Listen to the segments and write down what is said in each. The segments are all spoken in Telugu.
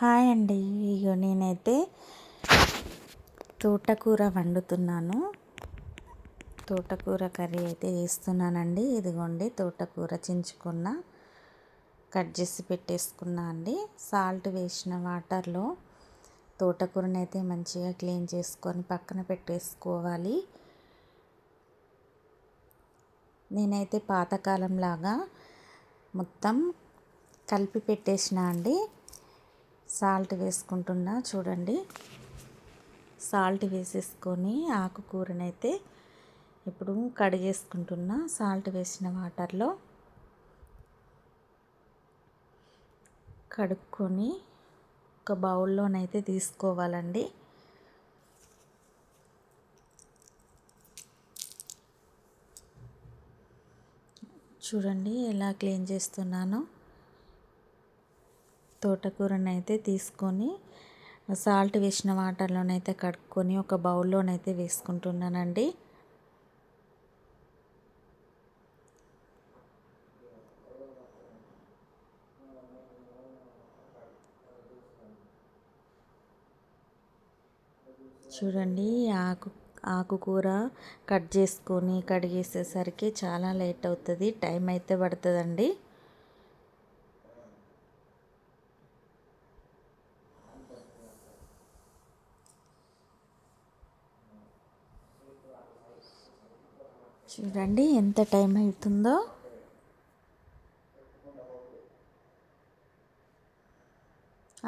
హాయ్ అండి. ఇగో నేనైతే తోటకూర వండుతున్నాను. తోటకూర కర్రీ అయితే చేస్తున్నానండి. ఇదిగోండి తోటకూర చించుకున్న కట్ చేసి పెట్టేసుకున్నా అండి. సాల్ట్ వేసిన వాటర్లో తోటకూరని అయితే మంచిగా క్లీన్ చేసుకొని పక్కన పెట్టేసుకోవాలి. నేనైతే పాతకాలం లాగా మొత్తం కలిపి పెట్టేసిన అండి. సాల్ట్ వేసుకుంటున్నా చూడండి. సాల్ట్ వేసేసుకొని ఆకుకూరనైతే ఇప్పుడు కడిగేసుకుంటున్నా సాల్ట్ వేసిన వాటర్లో. కడుక్కొని ఒక బౌల్లోనైతే తీసుకోవాలండి. చూడండి ఎలా క్లీన్ చేస్తున్నానో. తోటకూరనైతే తీసుకొని సాల్ట్ వేసిన వాటర్లోనైతే కడుక్కొని ఒక బౌల్లోనైతే వేసుకుంటున్నానండి. చూడండి ఆకు ఆకుకూర కట్ చేసుకొని కడిగేసేసరికి చాలా లేట్ అవుతుంది టైం అయితే పడుతుందండి. చూడండి ఎంత టైం అవుతుందో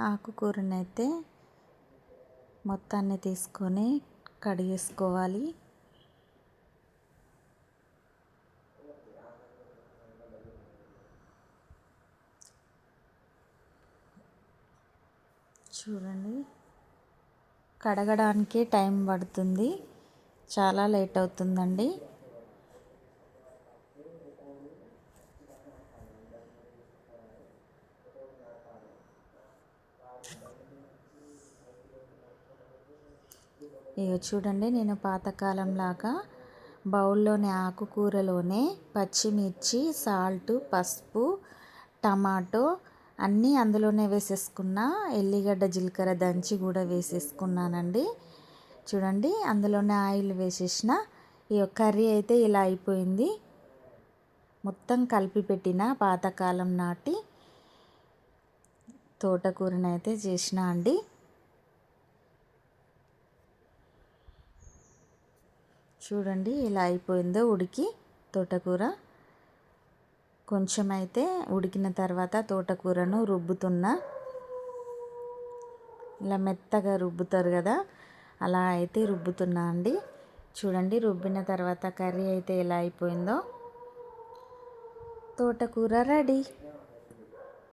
ఆకుకూరనైతే మొత్తాన్ని తీసుకొని కడిగేసుకోవాలి. చూడండి కడగడానికి టైం పడుతుంది. చాలా లేట్ అవుతుందండి. ఇక చూడండి నేను పాతకాలంలాగా బౌల్లోనే బౌల్లోని ఆకుకూరలోనే పచ్చిమిర్చి సాల్ట్ పసుపు టమాటో అన్నీ అందులోనే వేసేసుకున్న ఎల్లిగడ్డ జీలకర్ర దంచి కూడా వేసేసుకున్నానండి. చూడండి అందులోనే ఆయిల్ వేసేసిన ఈ కర్రీ అయితే ఇలా అయిపోయింది. మొత్తం కలిపి పెట్టిన పాతకాలం నాటి తోటకూరనైతే చేసిన అండి. చూడండి ఇలా అయిపోయిందో ఉడికి తోటకూర. కొంచెం అయితే ఉడికిన తర్వాత తోటకూరను రుబ్బుతున్నా. ఇలా మెత్తగా రుబ్బుతారు కదా అలా అయితే రుబ్బుతున్నా అండి. చూడండి రుబ్బిన తర్వాత కర్రీ అయితే ఎలా అయిపోయిందో. తోటకూర రెడీ.